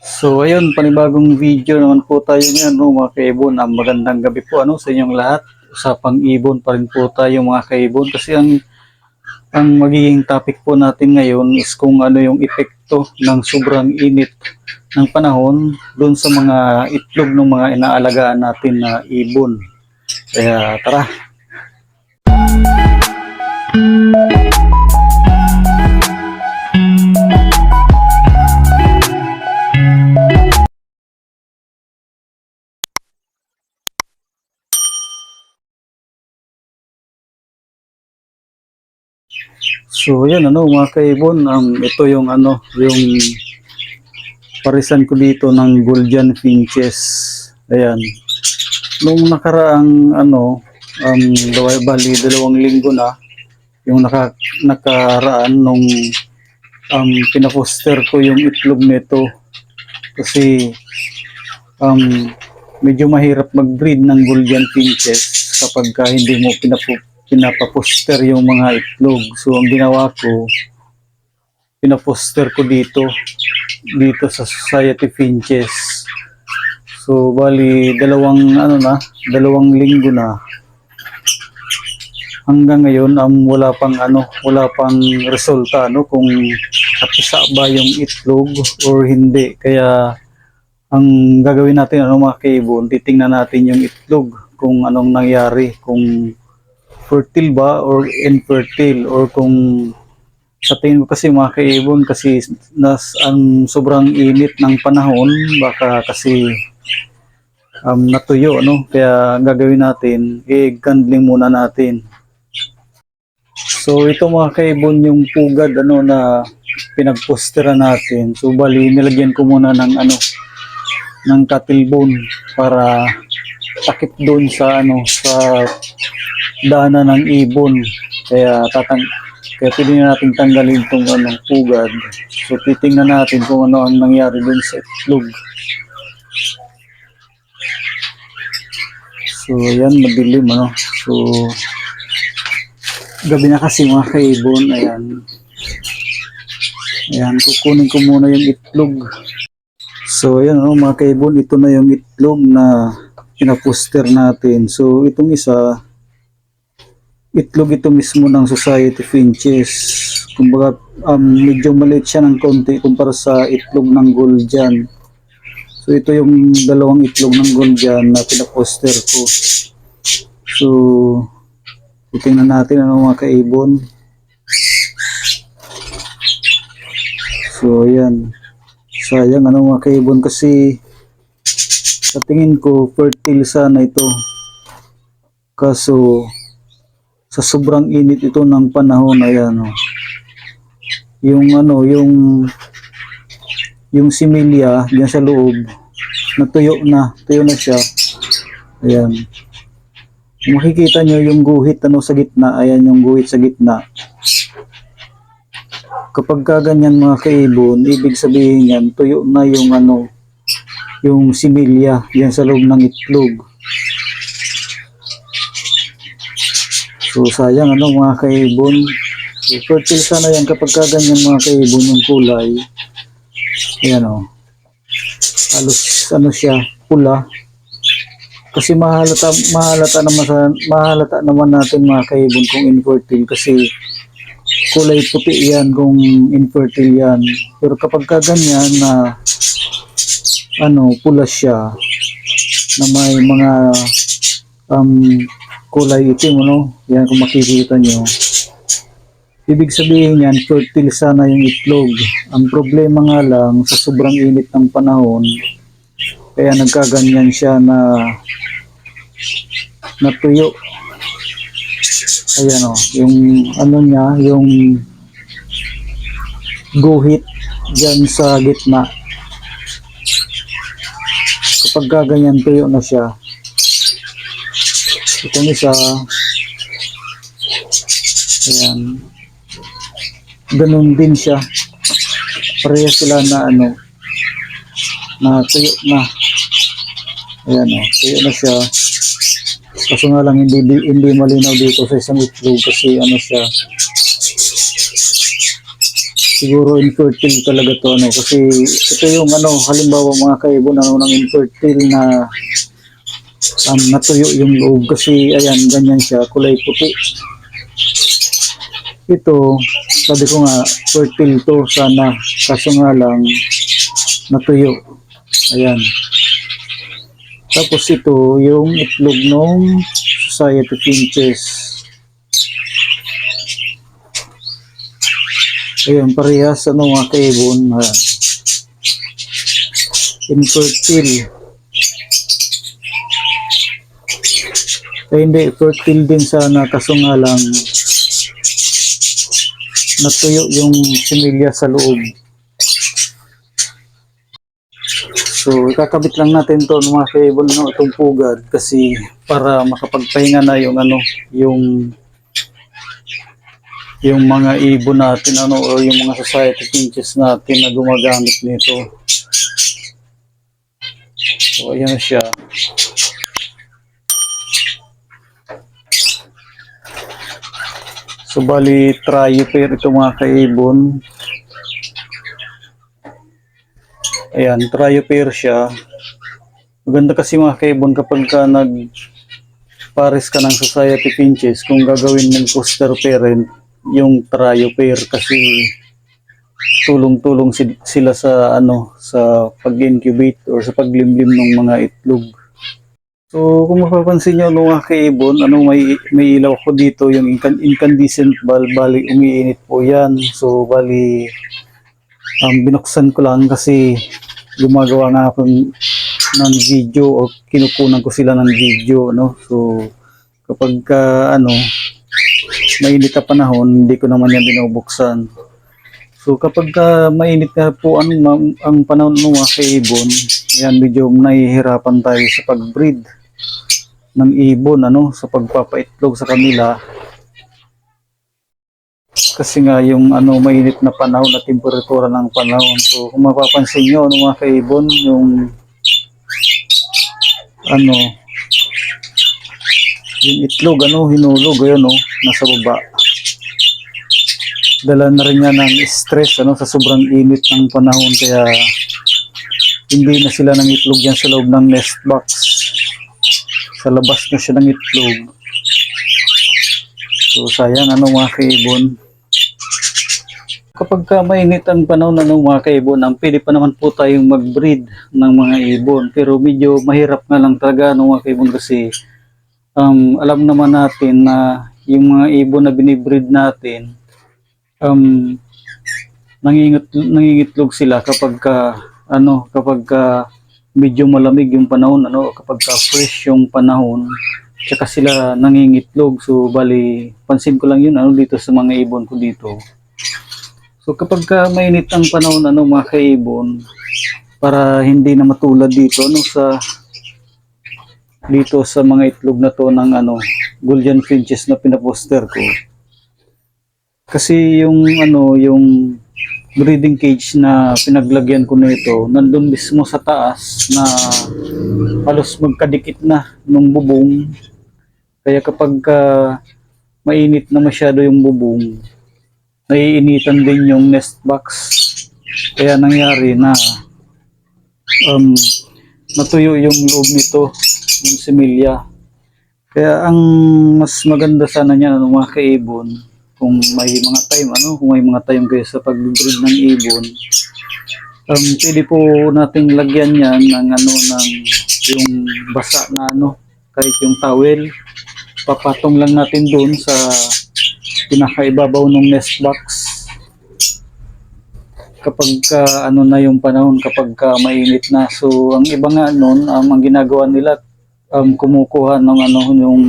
So ayun, panibagong video naman po tayo ngayon no, mga kaibon. Ang magandang gabi po ano, sa inyong lahat. Usapang ibon pa rin po tayo mga kaibon kasi ang ang magiging topic po natin ngayon is kung ano yung epekto ng sobrang init ng panahon doon sa mga itlog ng mga inaalagaan natin na ibon. Kaya tara, So yan ano mga kaibon, um, ito yung ano, yung parisan ko dito ng Guldian Finches. Ayan. Nung nakaraang ano, um, daw- bali dalawang linggo na, yung naka, nakaraan nung um, pinaposter ko yung itlog nito kasi um, medyo mahirap mag-breed ng Guldian Finches kapag ka hindi mo pinapu pinapaposter yung mga itlog. So, ang ginawa ko, pinaposter ko dito, dito sa Society Finches. So, bali, dalawang, ano na, dalawang linggo na. Hanggang ngayon, um, wala pang, ano, wala pang resulta, no, kung kapisa ba yung itlog or hindi. Kaya, ang gagawin natin, ano mga kaibon, titingnan natin yung itlog, kung anong nangyari, kung fertile ba or infertile? Or kung sa tingin ko kasi mga kaibon kasi nas ang sobrang init ng panahon baka kasi um, natuyo no? Kaya gagawin natin egg handling muna natin. So ito mga kaibon yung pugad ano na pinagpostera natin. So bali nilagyan ko muna ng ano ng cattle bone para takip doon sa ano sa dana ng ibon. Kaya tatang kaya pwede na natin tanggalin itong anong pugad. So titingnan natin kung ano ang nangyari dun sa itlog. So ayan, madilim ano. So gabi na kasi mga kaibon. Ayan. Ayan, kukunin ko muna yung itlog. So ayan ano, mga kaibon, ito na yung itlog na pinaposter natin. So itong isa, itlog ito mismo ng Society Finches. Kumbaga, um, medyo maliit siya ng konti kumpara sa itlog ng Goldian. So, ito yung dalawang itlog ng Goldian na pinaposter ko. So, titingnan natin ano mga kaibon. So, ayan. Sayang ano mga kaibon kasi sa tingin ko fertile sana ito. Kaso, sa sobrang init ito ng panahon ayan oh. yung ano yung yung similya diyan sa loob natuyo na tuyo na siya. Ayan. Makikita nyo yung guhit ano sa gitna ayan yung guhit sa gitna. Kapag ka ganyan mga kaibon ibig sabihin yan tuyo na yung ano yung similya diyan sa loob ng itlog So sayang ano mga kaibon. So, fertile sana yan kapag ka ganyan mga kaibon yung kulay. Ayan o. Halos ano siya, pula. Kasi mahalata, mahalata naman sa, mahalata naman natin mga kaibon kung infertile kasi kulay puti yan kung infertile yan. Pero kapag ka ganyan na ano, pula siya na may mga um, kulay itim, ano? Yan kung makikita nyo. Ibig sabihin yan, fertile sana yung itlog. Ang problema nga lang, sa sobrang init ng panahon, kaya nagkaganyan siya na natuyo. Ayan o, yung ano niya, yung guhit dyan sa gitna. Kapag gaganyan tuyo na siya, Itong isa, ayan, ganun din siya. Pareha sila na ano, na tuyo na. Ayan o, tuyo na siya. Kaso nga lang hindi, hindi malinaw dito sa isang itlog kasi ano siya, siguro infertile talaga to ano kasi ito yung ano halimbawa mga kaibon ano ng infertile na um, natuyo yung loob kasi ayan ganyan siya kulay puti ito sabi ko nga fertile to sana kaso nga lang natuyo ayan tapos ito yung itlog ng society finches Ayan, parehas ano mga kaibon. Ayan. Infertile. Eh, hindi, fertile din sana kaso nga lang natuyo yung similya sa loob. So, ikakabit lang natin to mga kaibon no, itong pugad kasi para makapagpahinga na yung ano, yung yung mga ibon natin ano o yung mga society finches natin na gumagamit nito. So ayan siya. So bali trio pair ito mga kaibon. Ayan, trio pair siya. Maganda kasi mga kaibon kapag ka nag pares ka ng society finches kung gagawin mong poster parent yung trio pair kasi tulong-tulong si- sila sa ano sa pag-incubate or sa paglimlim ng mga itlog. So kung mapapansin nyo no, mga kaibon, ano may may ilaw ko dito yung incan- incandescent bulb bali umiinit po yan. So bali um, binuksan ko lang kasi gumagawa nga ako ng video o kinukunan ko sila ng video no. So kapag ka, ano mainit na panahon, hindi ko naman yan binubuksan. So kapag ka mainit na po ang, ang panahon ng mga kaibon, yan medyo nahihirapan tayo sa pag-breed ng ibon, ano, sa pagpapaitlog sa kanila. Kasi nga yung ano mainit na panahon na temperatura ng panahon. So kung mapapansin nyo, ano mga kaibon, yung ano, yung itlog, ano, hinulog, ayun, no, nasa baba. Dala na rin yan ng stress, ano, sa sobrang init ng panahon, kaya hindi na sila ng itlog yan sa loob ng nest box. Sa labas na siya ng itlog. So, sayang, ano, mga kaibon. Kapag ka mainit ang panahon ano, mga kaibon, ang pwede pa naman po tayong mag-breed ng mga ibon. Pero medyo mahirap nga lang talaga, ano, mga kaibon, kasi um, alam naman natin na yung mga ibon na binibreed natin, um, nangingit, nangingitlog sila kapag ka, ano, kapag ka medyo malamig yung panahon, ano, kapag ka fresh yung panahon, tsaka sila nangingitlog. So, bali, pansin ko lang yun, ano, dito sa mga ibon ko dito. So, kapag ka mainit ang panahon, ano, mga kaibon, para hindi na matulad dito, ano, sa dito sa mga itlog na to ng ano, Gullian finches na pinaposter ko. Kasi yung ano, yung breeding cage na pinaglagyan ko nito, nandun mismo sa taas na halos magkadikit na nung bubong. Kaya kapag ka mainit na masyado yung bubong, naiinitan din yung nest box. Kaya nangyari na um, natuyo yung loob nito, yung similya. Kaya ang mas maganda sana niya ano, mga kaibon, kung may mga time, ano, kung may mga time kayo sa pag-breed ng ibon, um, pwede po nating lagyan yan ng ano, ng yung basa na ano, kahit yung towel, papatong lang natin doon sa pinakaibabaw ng nest box. Kapag ka, ano na yung panahon kapag ka mainit na. So ang iba nga noon um, ang ginagawa nila um, kumukuha ng ano yung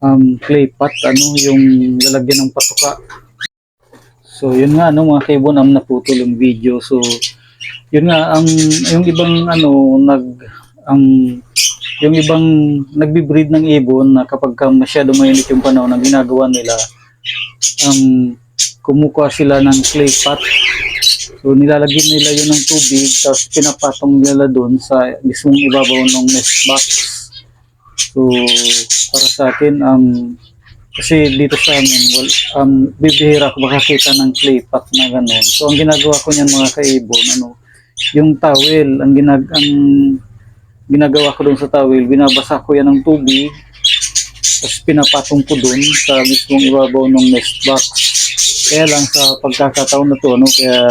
um, clay pot ano yung lalagyan ng patuka. So yun nga ano mga kaibon am naputol yung video. So yun nga ang yung ibang ano nag ang yung ibang nagbi-breed ng ibon na kapag ka masyado mainit yung panahon ang ginagawa nila um, kumukuha sila ng clay pot. So nilalagyan nila yun ng tubig tapos pinapatong nila doon sa mismong ibabaw ng nest box. So para sa akin ang Kasi dito sa amin, well, um, bibihira ko makakita ng clay pot na gano'n. So, ang ginagawa ko niyan mga kaibon, ano, yung towel, ang, ginag ang ginagawa ko doon sa towel, binabasa ko yan ng tubig, tapos pinapatong ko doon sa mismong ibabaw ng nest box. Kaya lang sa pagkakataon na to, ano, kaya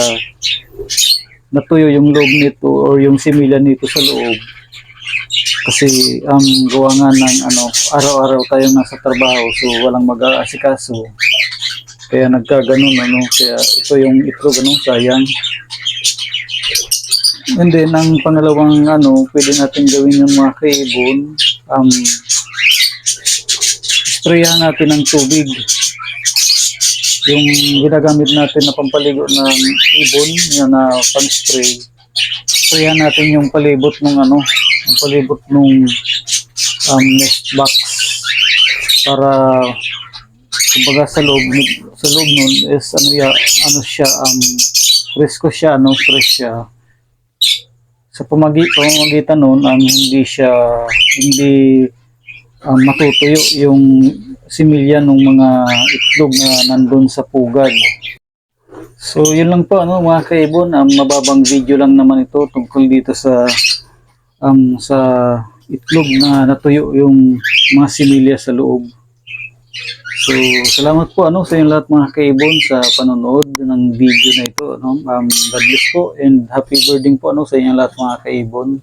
natuyo yung loob nito or yung similya nito sa loob. Kasi ang gawa nga ng ano, araw-araw tayong nasa trabaho so walang mag-aasikaso. Kaya nagkaganon ano, kaya ito yung itlog ano, sayang. And then ang pangalawang ano, pwede natin gawin yung mga kaibon, um, sprayan natin ng tubig. Yung ginagamit natin na pampaligo ng ibon, yan na pang-spray. Sprayan natin yung palibot ng ano, ang palibot ng um, nest box para kumbaga sa loob sa loob nun is ano ya ano siya um fresco siya ano fresh siya sa pamagi pamamagitan nun um, hindi siya hindi um, matutuyo yung similya ng mga itlog na nandun sa pugad. So yun lang po ano mga kaibon, um, mababang video lang naman ito tungkol dito sa um, sa itlog na natuyo yung mga similya sa loob. So salamat po ano sa inyong lahat mga kaibon sa panonood ng video na ito. Ano? Um, God bless po and happy birthday po ano sa inyong lahat mga kaibon.